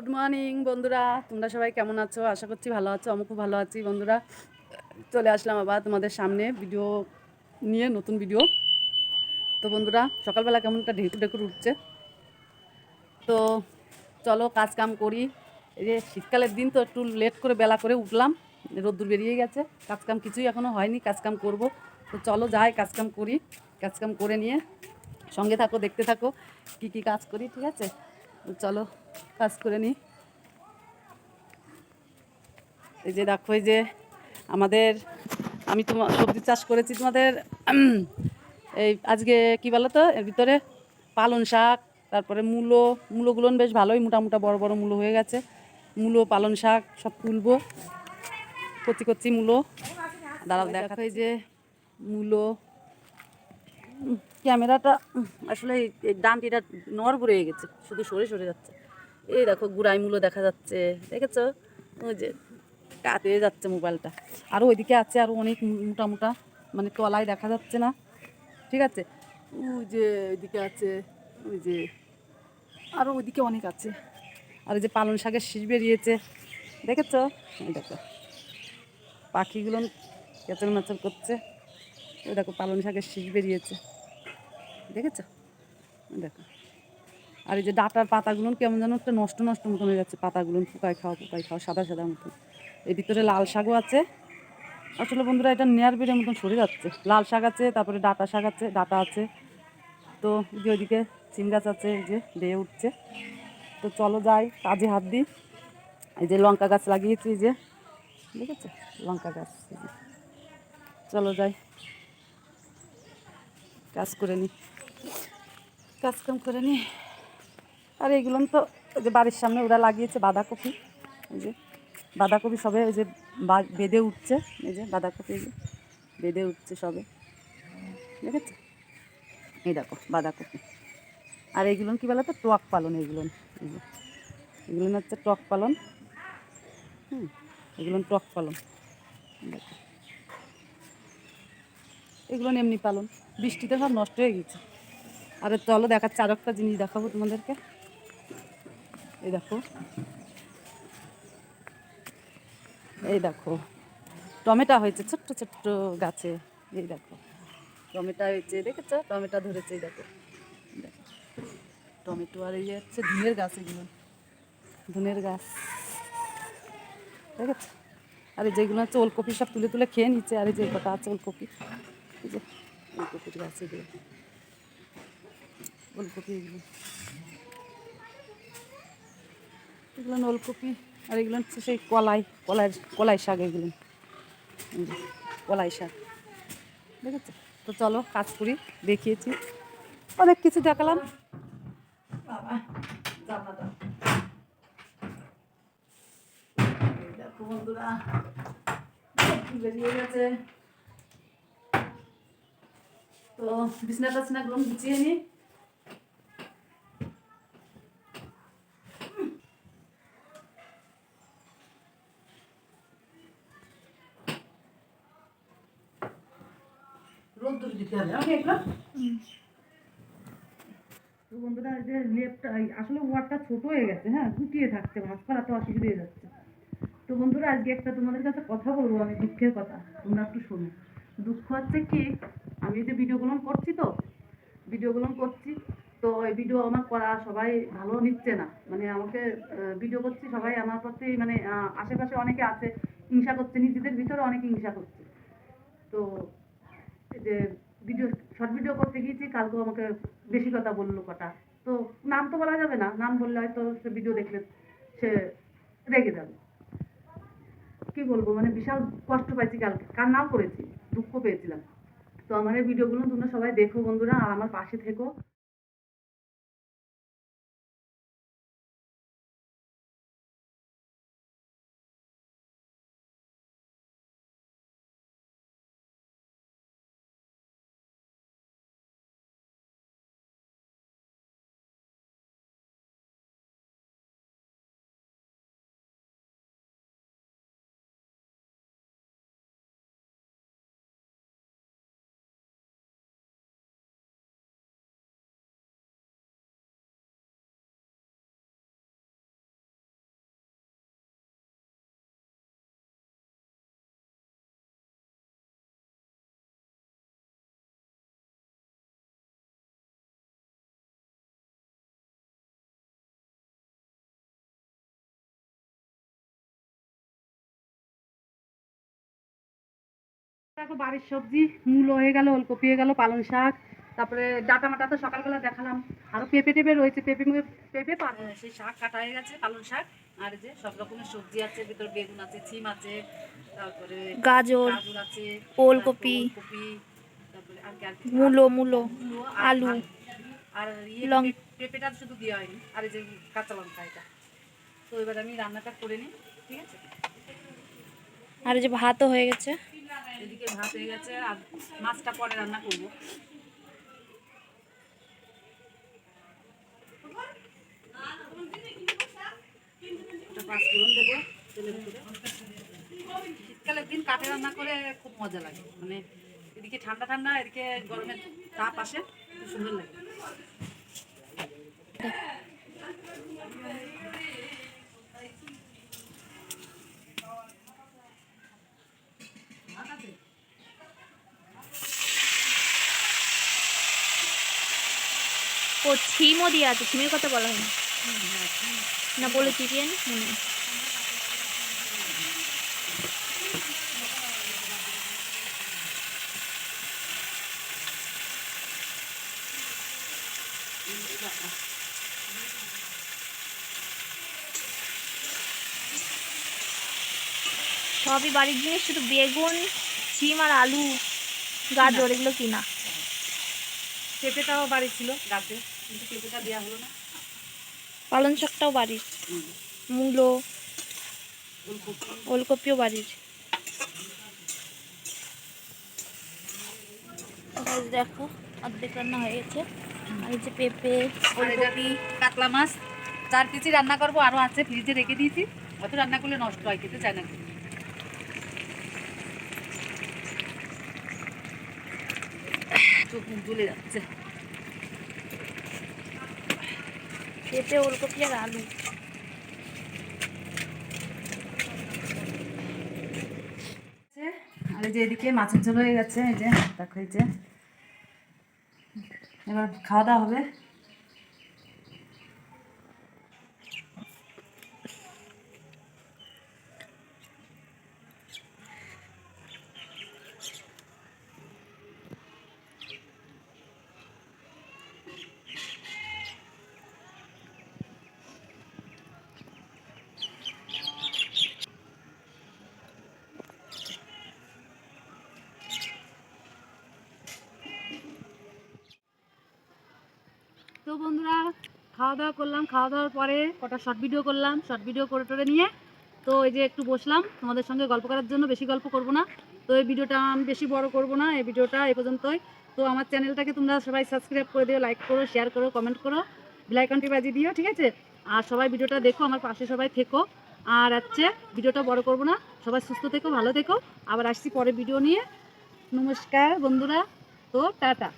Good morning বন্ধুরা। তোমরা সবাই কেমন আছো? আশা করছি ভালো আছো। আমি খুব ভালো আছি, বন্ধুরা। চলে আসলাম আবার তোমাদের সামনে ভিডিও নিয়ে, নতুন ভিডিও তো বন্ধুরা, সকালবেলা কেমন একটা ঢেকুর ঢেকুর উঠছে? তো চলো কাজ কাম করি। এই যে শীতকালের দিন তো একটু লেট করে বেলা করে উঠলাম, রোদ্দুর বেরিয়ে গেছে। কাজকাম কিছুই এখনও হয়নি কাজ কাম করব। তো চলো, যাই, কাজকাম করি। কাজকাম করে নিয়ে সঙ্গে থাকো, দেখতে থাকো, কি কি কাজ করি, ঠিক আছে? চলো কাজ করে নিই। এই যে দেখো এই যে আমাদের আমি তোমার সবজি চাষ করেছি তোমাদের এই আজকে কি বলো তো এর ভিতরে পালন শাক তারপরে মূলো মূলোগুলো বেশ ভালোই মোটা মোটা বড় বড় মূলো হয়ে গেছে। মূলো পালন শাক সব তুলবো। কচি কচি মূলো। দাঁড়াও দেখো এই যে মূলো। ক্যামেরাটা আসলে এই- ডানটিটা নড়বড়ে হয়ে গেছে শুধু সরে সরে যাচ্ছে। এই দেখো গুড়াই মূলো দেখা যাচ্ছে, দেখেছ? ওই যে কাত যাচ্ছে মোবাইলটা। আরও ওইদিকে আছে আরও অনেক মোটা মোটা মানে তলায় দেখা যাচ্ছে না, ঠিক আছে? ওই যে ওইদিকে আছে, ওই যে আরও ওইদিকে অনেক আছে। আর ওই যে পালং শাকের শীষ বেরিয়েছে, দেখেছ? দেখো। পাখিগুলো কেচর মেচর করছে। ওই দেখো পালং শাকের শীষ বেরিয়েছে, দেখেছ? দেখো। আর এই যে ডাটার পাতাগুলো কেমন যেন একটা নষ্ট নষ্ট মতন হয়ে যাচ্ছে, পাতাগুলো পোকায় খাওয়া পোকায় খাওয়া, সাদা সাদা মতন। এর ভিতরে লাল শাকও আছে। আসলে বন্ধুরা, এটা নেয়ার বেড়ের মতন সরে যাচ্ছে। লাল শাক আছে, তারপরে ডাটা শাক আছে, ডাটা আছে। তো যে ওইদিকে সিম গাছ আছে, এই যে বেয়ে উঠছে। তো চলো যাই, কাজে হাত দিই। এই যে লঙ্কা গাছ লাগিয়েছি, এই যে আছে লঙ্কা গাছ চলো যাই। কাজ করে নিই কাজ কাম করে নিই আর এইগুলো তো যে বাড়ির সামনে ওরা লাগিয়েছে বাঁধাকপি। এই যে বাঁধাকপি সবে ওই যে বেঁধে উঠছে। এই যে বাঁধাকপি বেঁধে উঠছে সবে। দেখেছ? এই দেখো বাঁধাকপি। আর এইগুলো কী বলো তো টক পালন এইগুলো। এগুলো হচ্ছে টক পালন। হুম, এগুলো টক পালন। এগুলো এমনি পালন। বৃষ্টিতে সব নষ্ট হয়ে গেছে। আরে চলো দেখাচ্ছে আর একটা জিনিস দেখাবো তোমাদেরকে। এই দেখো। এই দেখো। টমেটো হয়েছে ছোট্ট ছোট্ট গাছে। এই দেখো। টমেটো হয়েছে, দেখেছ? টমেটো ধরেছে, এই দেখো। টমেটো আর এই হচ্ছে ধুনের গাছ এগুলো। ধুনের গাছ। দেখেছ? আর যেগুলো হচ্ছে ওলকপি সব তুলে তুলে খেয়ে নিচ্ছে, আর এই যে কটা আছে ওলকপি। ওলকপির গাছ এগুলো। ওলকপি এগুলো। এগুলো ওলকপি আর এগুলো হচ্ছে সেই কলাই কলাই কলাই শাক এগুলো। কলাই শাক। দেখেছ? তো চলো কাজ করি, দেখিয়েছি। অনেক কিছু দেখালাম। বন্ধুরা বেরিয়ে গেছে। তো বিছনা টাছনাগুলো গুছিয়ে নিই তো বন্ধুরা যে লেপটা আসলে ওয়ারটা ছোট হয়ে গেছে হ্যাঁ গুটিয়ে থাকছে ভাস করাতে অসুবিধা হয়ে যাচ্ছে। তো বন্ধুরা, আজকে একটা তোমাদের কাছে কথা বলব, আমি দুঃখের কথা, তোমরা একটু শোনো। দুঃখ হচ্ছে কি, আমি যে ভিডিওগুলো করছি তো ভিডিওগুলো করছি, তো এই ভিডিও আমার করা সবাই ভালো নিচ্ছে না। মানে আমাকে ভিডিও করছি সবাই আমার প্রতি মানে আশেপাশে অনেকে আছে, হিংসা করছে, নিজেদের ভিতরে অনেকে হিংসা করছে। তো যে ভিডিও শর্ট ভিডিও করতে গিয়েছি কালকেও আমাকে বেশি কথা বলল কটা। তো নাম তো বলা যাবে না, নাম বললে হয়তো সে ভিডিও দেখলে সে রেগে যাবে। কি বলব মানে বিশাল কষ্ট পাইছি কালকে। কান্নাও করেছি? দুঃখ পেয়েছিলাম। তো আমার এই ভিডিওগুলো তোমরা সবাই দেখো বন্ধুরা, আর আমার পাশে থেকো। দেখো বাড়ির সবজি মূলো হয়ে গেল ওলকপি হয়ে গেল পালং শাক তারপরে ডাটা মাটা তো সকালবেলা দেখালাম। আরও পেঁপে টেপে রয়েছে পেঁপে পেঁপে পা- সেই শাক কাটা হয়ে গেছে পালং শাক। আর এই যে সব রকমের সবজি আছে ভিতর বেগুন আছে সিম আছে তারপরে গাজর আছে ওলকপি? মূলো মূলো আলু। আর ইয়ে লং- পেঁপেটা শুধু দেওয়া হয়নি আর এই যে কাঁচা লঙ্কা এটা। তো এবার আমি রান্নাটা করে নিই ঠিক আছে? আর এই যে ভাতও হয়ে গেছে। এদিকে ভাত হয়ে গেছে আর মাছটা পরে রান্না করব। শীতকালের দিন কাঠে রান্না করে খুব মজা লাগে। মানে এদিকে ঠান্ডা ঠান্ডা, এদিকে গরমের তাপ আসে, খুব সুন্দর লাগে। ও ছিমও দিয়ে আছে ছিমের কথা বলা হয়নি। না বলে নেই। সবই বাড়ির জিনিস, শুধু বেগুন সিম আর আলু, গাজর, এগুলো কিনা। পেঁপেটাও বাড়ি ছিল গাছে। কিন্তু পেঁপেটা দেওয়া হলো না। পালং শাকটাও বাড়ির। মূলো ওলকপিও বাড়ির। দেখো অর্ধেক রান্না হয়ে গেছে। আর এই যে পেঁপে ওলকপি কাতলা মাছ চার পিসি রান্না করব আরও আছে ফ্রিজে রেখে দিয়েছি। অত রান্না করলে নষ্ট হয় খেতে চায় না চোখ মুখ জ্বলে যাচ্ছে। পেঁপে ওলকপি আর আলু। আর এই যে এদিকে মাছের ঝোল হয়ে গেছে, এই যে, দেখো এই যে। এবার খাওয়া দাওয়া হবে। তো বন্ধুরা, খাওয়া দাওয়া করলাম। খাওয়া দাওয়ার পরে কটা শর্ট ভিডিও করলাম। শর্ট ভিডিও করে টোরে নিয়ে তো এই যে একটু বসলাম। তোমাদের সঙ্গে গল্প করার জন্য বেশি গল্প করব না। তো এই ভিডিওটা আমি বেশি বড় করব না। এই ভিডিওটা এই পর্যন্তই। তো আমার চ্যানেলটাকে তোমরা সবাই সাবস্ক্রাইব করে দিও লাইক করো শেয়ার করো কমেন্ট করো। বেলাইকনটি বাজিয়ে দিও, ঠিক আছে? আর সবাই ভিডিওটা দেখো, আমার পাশে সবাই থেকো। আর হচ্ছে ভিডিওটা বড় করব না। সবাই সুস্থ থেকো, ভালো থেকো। আবার আসছি পরে ভিডিও নিয়ে। নমস্কার বন্ধুরা। তো টাটা।